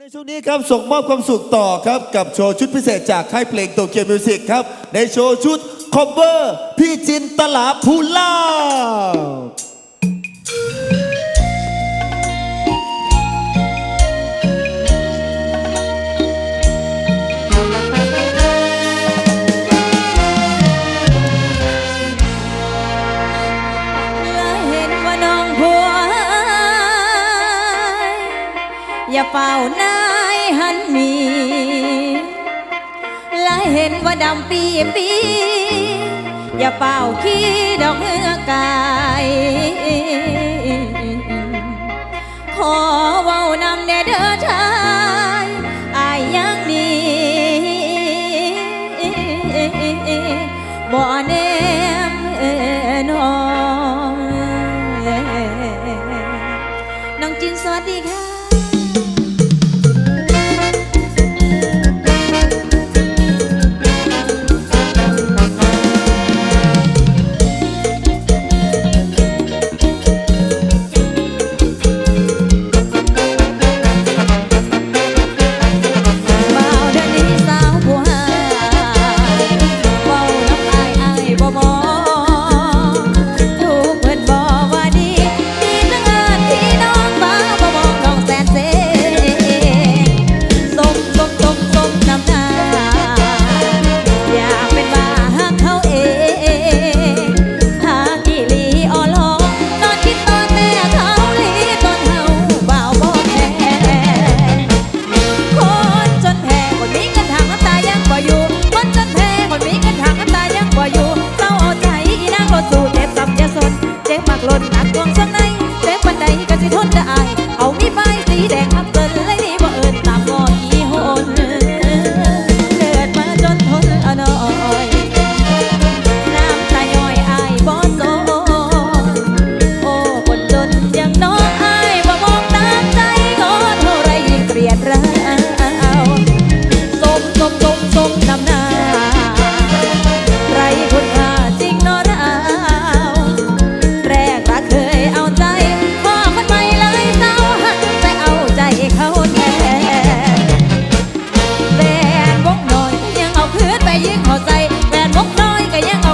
ในช่วงนี้ครับส่งมอบความสุขต่อครับ กับโชว์ชุดพิเศษจากค่ายเพลงโตเกียวมิวสิกครับ ในโชว์ชุดคอมเบอร์พี่จินตลาภูล่าเฝ้า นมี และเห็นว่าดำปีปี อย่าเป่าขี้ดอกเงือกาย ขอเว้านำแนเด้อชายอายยังนี้บ่แน่นอนน้องจินสวัสดีค่ะ ยิ่งเข้าใจแฟนมกน้อยก็ยัง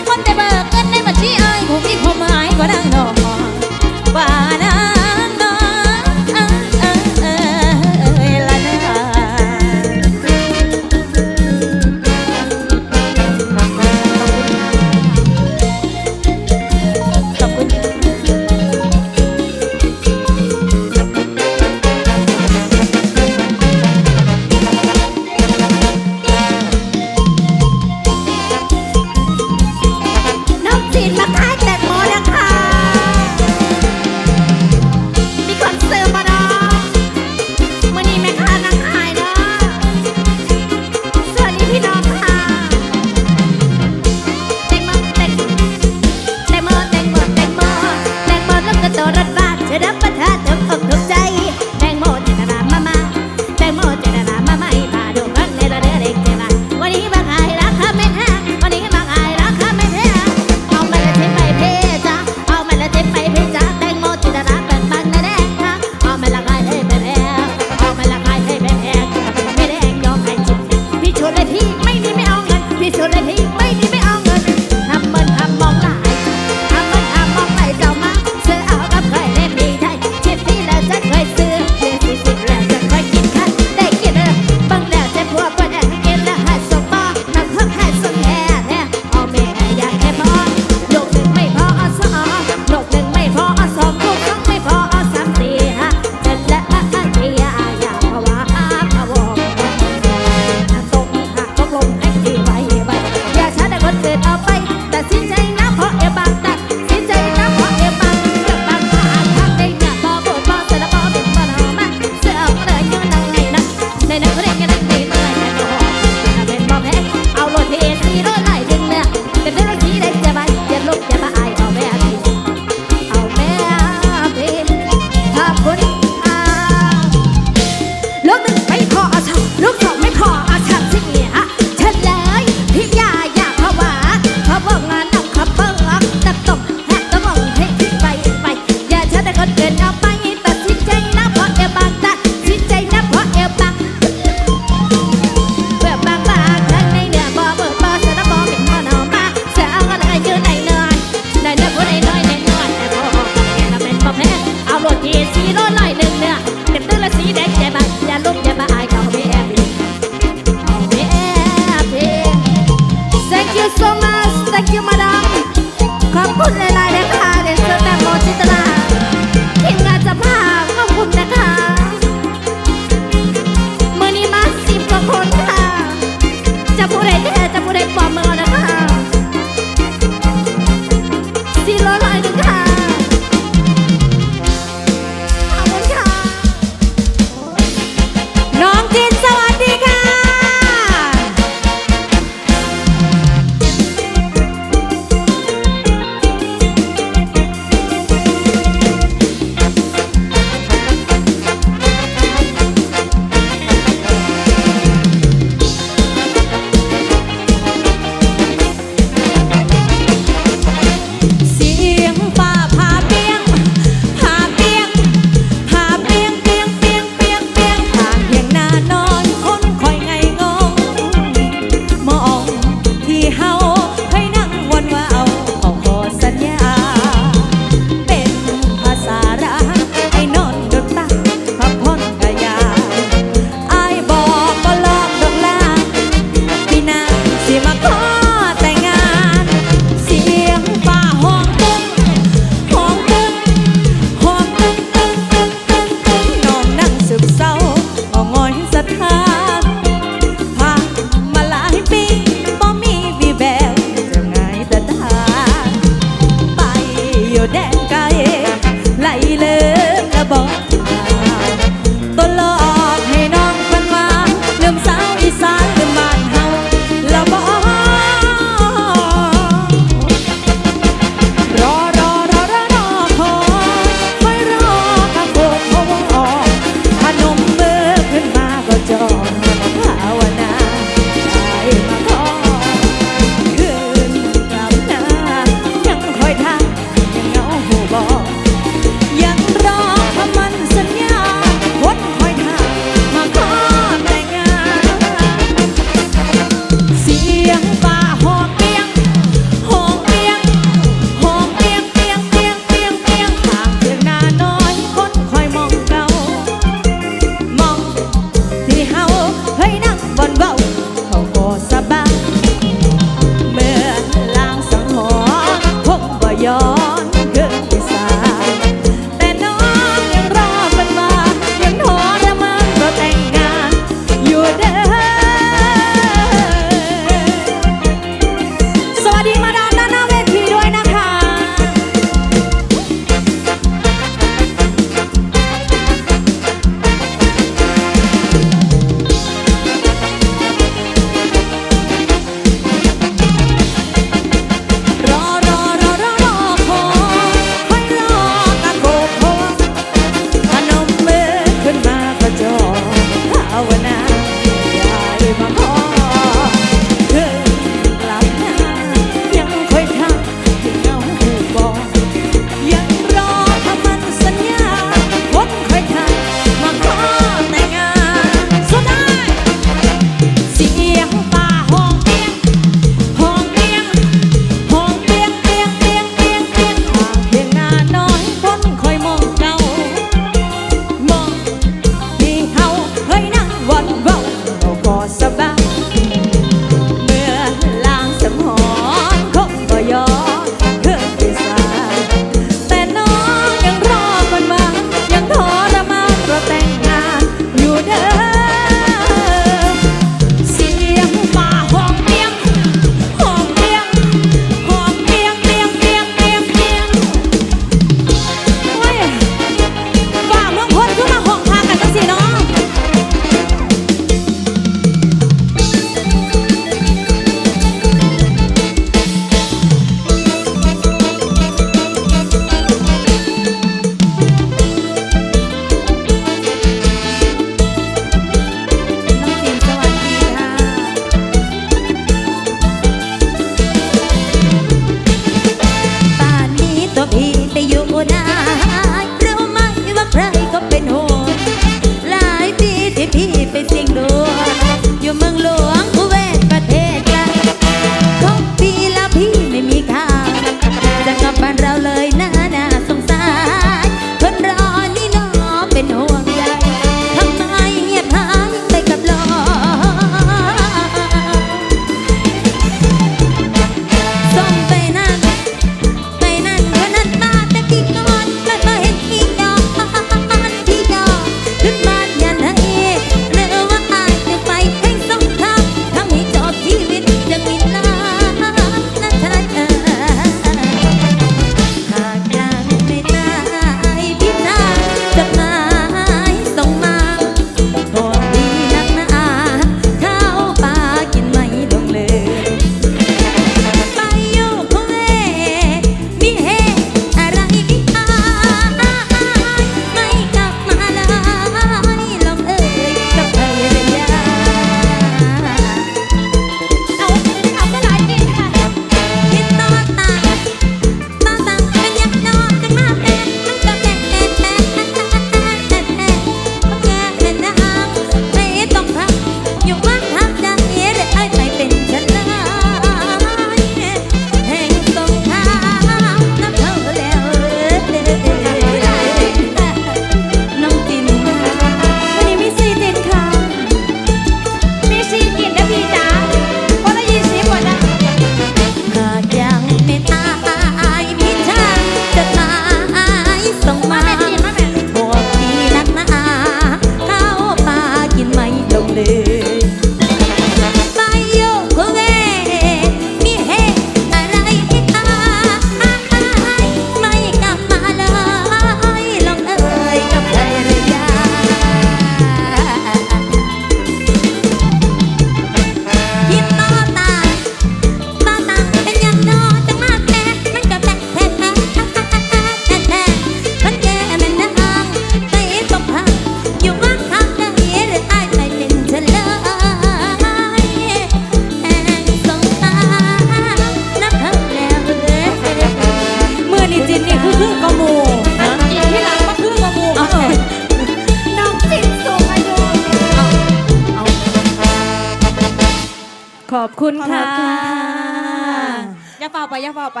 อย่าเฝ้าไปอย่าเฝ้าไป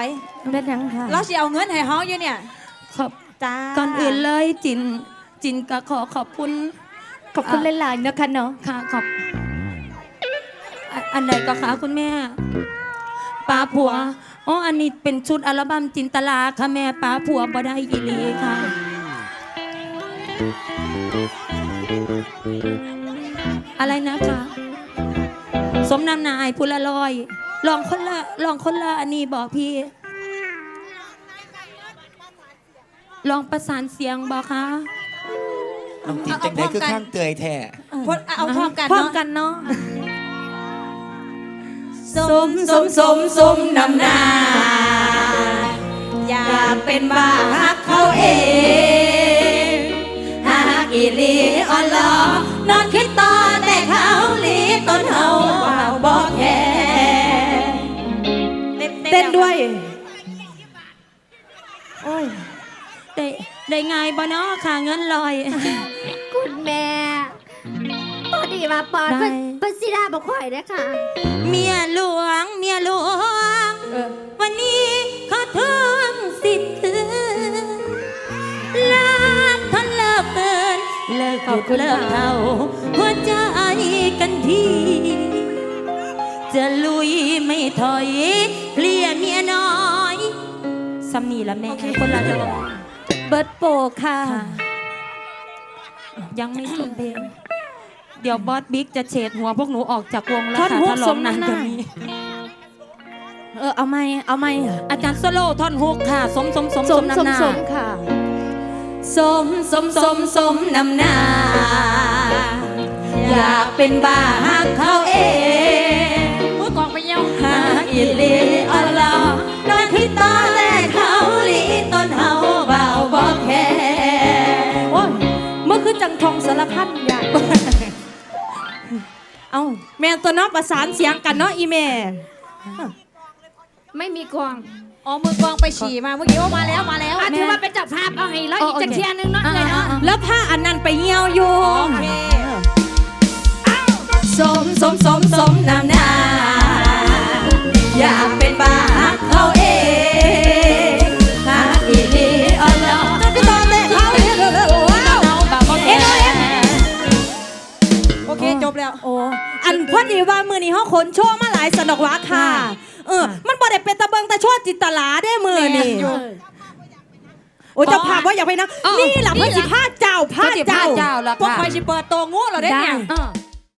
เป็นยังค่ะเราสิเอาเงินให้เฮาอยู่เนี่ยขอบจ้าก่อนอื่นเลยจินจินก็ขอขอบคุณขอบคุณหลายๆนะคะเนาะค่ะขอบอะอันใดก็คะคุณแม่ป้าผัวอ๋ออันนี้เป็นชุดอัลบั้มจินตลาค่ะแม่ป้าผัวบ่ได้อีหลีค่ะอะไรนะคะ สมนำหนายพุละลอย ลองคนละลองคนละอันนี้บอกพี่ ลองประสานเสียงบอกคะน้องจินจังไดคือข้างเตยแท้พดเอาพร้อมกันพร้อมเนาะกันเนาะสมสมสมสมนำหน้าอยากเป็นบ้าฮักเขาเองหากอีหลีอ่อนลอนอน ได้ไงบ่เนาะค่ะเงินลอย คุณแม่พอดีว่าปอนได้ เพิ่นเพิ่นสิดาบอกข่อยเด้อค่ะ เมียหลวงเมียหลวง เออ วันนี้เขาทวงสิทธิ์คืนลาทนเลิกเกิน เลิกหยุดเลิกเท่าหัวใจกันที จะลุยไม่ถอย เคลียร์เมียน้อยสำนีละแม่คนละดอก เบิร์ดโปค่ะค่ะ ยังไม่จบเพลงเดี๋ยวบอสบิ๊กจะเฉดหัวพวกหนูออกจากวงแล้วท่อนค่ะฮุกถ้าร้องสมนานน้ำหกน้าว่านี้เออเอาไหมเอาไหมอาจารย์โซโล่ท่อนฮุกค่ะ สมสมสมสสมมสน้ำมหน้าสมค่ะ สมสมสมสมนำหน้า อยากเป็นบ้าฮักเขาเอง เมื่อคือจังทองสารพันอยากเอาแม่ตัวเน้องประสานเสียงกันเนาะอีแม่ ไม่มีกวางอ๋อมือกองไปฉี่มาเมื่อกี้ว่ามาแล้วมาแล้วอะถือว่าเป็นเจับภาพเอาให้แล้วอีกจะเทียนนึงเนาะเลยเนาะแล้วผ้าอันนั้นไปเหี่ยวอยู่โอเคสมสมสมสมนำหน้า นี้เขาขนโชว์มาหลายสนอกวะค่ะ เออ มันบ่ได้เป็นตะเบิงตะโชดจิตตลาได้มือนี่อยู่โอ้เจะพาพว่าอยากไปนะ นี่แหละพระสิพาเจ้าพาพระสิพาเจ้าเจ้าล่ะพวกค่ะคอยชิเปิดตัวงูเหราได้เนี่ยได้เออ